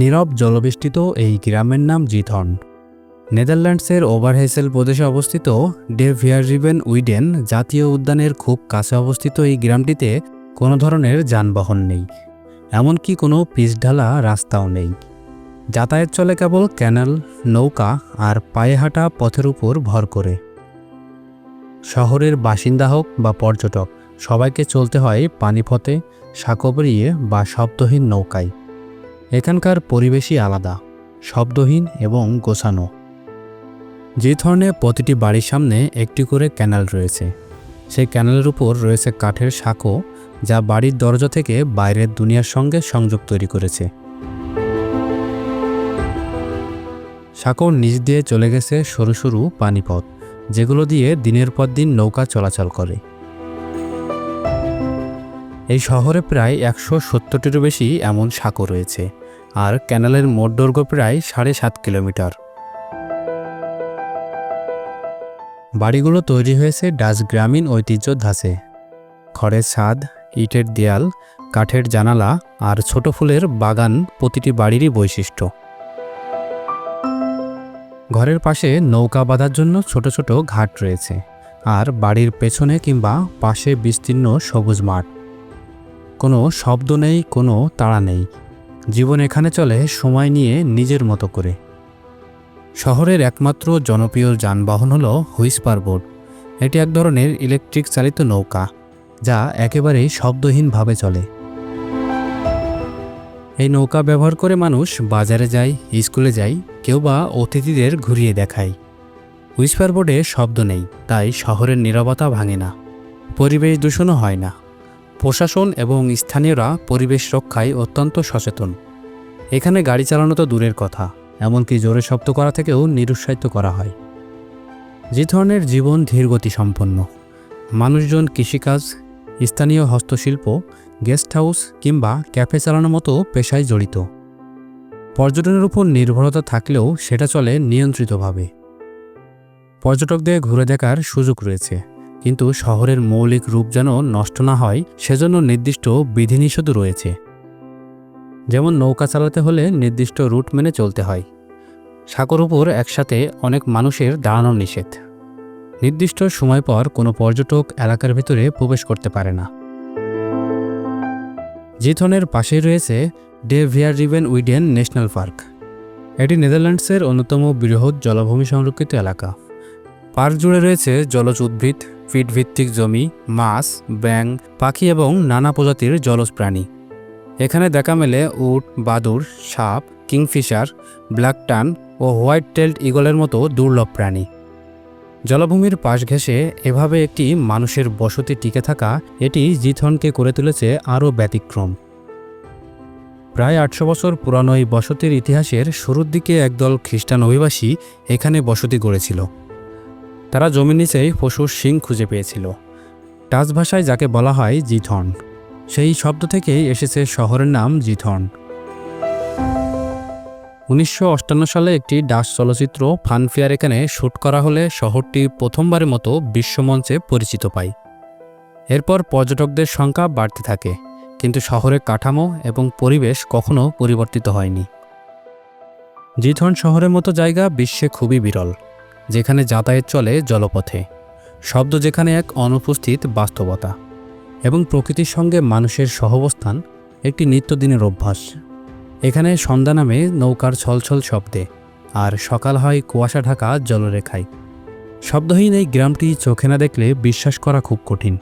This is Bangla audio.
নীরব জলবেষ্টিত এই গ্রামের নাম জিথন। নেদারল্যান্ডসের ওভারহেসেল প্রদেশে অবস্থিত ডে ভিয়াররিভেন উইডেন জাতীয় উদ্যানের খুব কাছে অবস্থিত এই গ্রামটিতে কোনো ধরনের যানবাহন নেই, এমনকি কোনো পিচঢালা রাস্তাও নেই। যাতায়াত চলে কেবল ক্যানাল, নৌকা আর পায়ে হাঁটা পথের উপর ভর করে। শহরের বাসিন্দা হোক বা পর্যটক, সবাইকে চলতে হয় পানিপথে সাঁকবরিয়ে বা শব্দহীন নৌকায়। এখানকার পরিবেশই আলাদা, শব্দহীন এবং গোছানো। যে ধরনের প্রতিটি বাড়ির সামনে একটি করে ক্যানাল রয়েছে। সেই ক্যানালের উপর রয়েছে কাঠের সাঁকো যা বাড়ির দরজা থেকে বাইরের দুনিয়ার সঙ্গে সংযোগ তৈরি করেছে। সাঁকোর নিচ দিয়ে চলে গেছে সরু সরু পানিপথ, যেগুলো দিয়ে দিনের পর দিন নৌকা চলাচল করে। এই শহরে প্রায় একশো সত্তরটিরও বেশি এমন সাঁকো রয়েছে, আর ক্যানালের মোট দৈর্ঘ্য প্রায় সাড়ে সাত কিলোমিটার। বাড়িগুলো তৈরি হয়েছে ডাচ গ্রামীণ ঐতিহ্য ধাঁচে। খড়ের ছাদ, ইটের দেয়াল, কাঠের জানালা আর ছোট ফুলের বাগান প্রতিটি বাড়িরই বৈশিষ্ট্য। ঘরের পাশে নৌকা বাঁধার জন্য ছোট ছোট ঘাট রয়েছে, আর বাড়ির পেছনে কিংবা পাশে বিস্তীর্ণ সবুজ মাঠ। কোনো শব্দ নেই, কোনো তাড়া নেই। জীবন এখানে চলে সময় নিয়ে নিজের মতো করে। শহরের একমাত্র জনপ্রিয় যানবাহন হল হুইসপার বোট। এটি এক ধরনের ইলেকট্রিক চালিত নৌকা, যা একেবারেই শব্দহীনভাবে চলে। এই নৌকা ব্যবহার করে মানুষ বাজারে যায়, স্কুলে যায়, কেউ বা অতিথিদের ঘুরিয়ে দেখায়। হুইসপার বোর্ডে শব্দ নেই, তাই শহরের নীরবতা ভাঙে না। পরিবেশ দূষণও হয় না। প্রশাসন এবং স্থানীয়রা পরিবেশ রক্ষায় অত্যন্ত সচেতন। এখানে গাড়ি চালানো তো দূরের কথা, এমনকি জোরে শব্দ করা থেকেও নিরুৎসাহিত করা হয়। যে ধরনের জীবন ধীরগতি সম্পন্ন মানুষজন কৃষিকাজ, স্থানীয় হস্তশিল্প, গেস্ট হাউস কিংবা ক্যাফে চালানোর মতো পেশায় জড়িত। পর্যটনের উপর নির্ভরতা থাকলেও সেটা চলে নিয়ন্ত্রিতভাবে। পর্যটকদের ঘুরে দেখার সুযোগ রয়েছে। কিন্তু শহরের মৌলিক রূপ যেন নষ্ট না হয়, সেজন্য নির্দিষ্ট বিধিনিষেধ রয়েছে। যেমন নৌকা চালাতে হলে নির্দিষ্ট রুট মেনে চলতে হয়। সাগর উপর একসাথে অনেক মানুষের দাঁড়ানো নিষেধ। নির্দিষ্ট সময় পর কোনো পর্যটক এলাকার ভিতরে প্রবেশ করতে পারে না। জিথনের পাশেই রয়েছে De Weerribben Wieden national park. এটি নেদারল্যান্ডসের অন্যতম বৃহৎ জলভূমি সংরক্ষিত এলাকা। পার্ক জুড়ে রয়েছে জলজ উদ্ভিদ ফিটভিত্তিক জমি, মাছ ব্যাং পাখি এবং নানা প্রজাতির জলজ প্রাণী। এখানে দেখা মেলে উট, বাদুর, সাপ, কিংফিশার, ব্ল্যাক টান ও হোয়াইট টেল্ট ইগলের মতো দুর্লভ প্রাণী। জলভূমির পাশ ঘেঁষে এভাবে একটি মানুষের বসতি টিকে থাকা এটি জিথনকে করে তুলেছে আরও ব্যতিক্রম। প্রায় আটশো বছর পুরানো এই বসতির ইতিহাসের শুরুর দিকে একদল খ্রিস্টান অভিবাসী এখানে বসতি গড়েছিল। তারা জমির নিচেই পশুর শিং খুঁজে পেয়েছিল। টাচ ভাষায় যাকে বলা হয় জিথন সেই শব্দ থেকেই এসেছে শহরের নাম জিথন উনিশশো সালে একটি ডাচ চলচ্চিত্র ফানফেয়ার এখানে শ্যুট করা হলে শহরটি প্রথমবারের মতো বিশ্বমঞ্চে পরিচিত পায়। এরপর পর্যটকদের সংখ্যা বাড়তে থাকে, কিন্তু শহরের কাঠামো এবং পরিবেশ কখনো পরিবর্তিত হয়নি। জিথন শহরের মতো জায়গা বিশ্বে খুবই বিরল। যেখানে যাতায়াত চলে জলপথে, শব্দ যেখানে এক অনুপস্থিত বাস্তবতা এবং প্রকৃতির সঙ্গে মানুষের সহবস্থান একটি নিত্যদিনের অভ্যাস। এখানে সন্ধ্যা নামে নৌকার ছলছল শব্দে আর সকাল হয় কুয়াশা ঢাকা জলরেখায়। শব্দহীন এই গ্রামটি চোখে না দেখলে বিশ্বাস করা খুব কঠিন।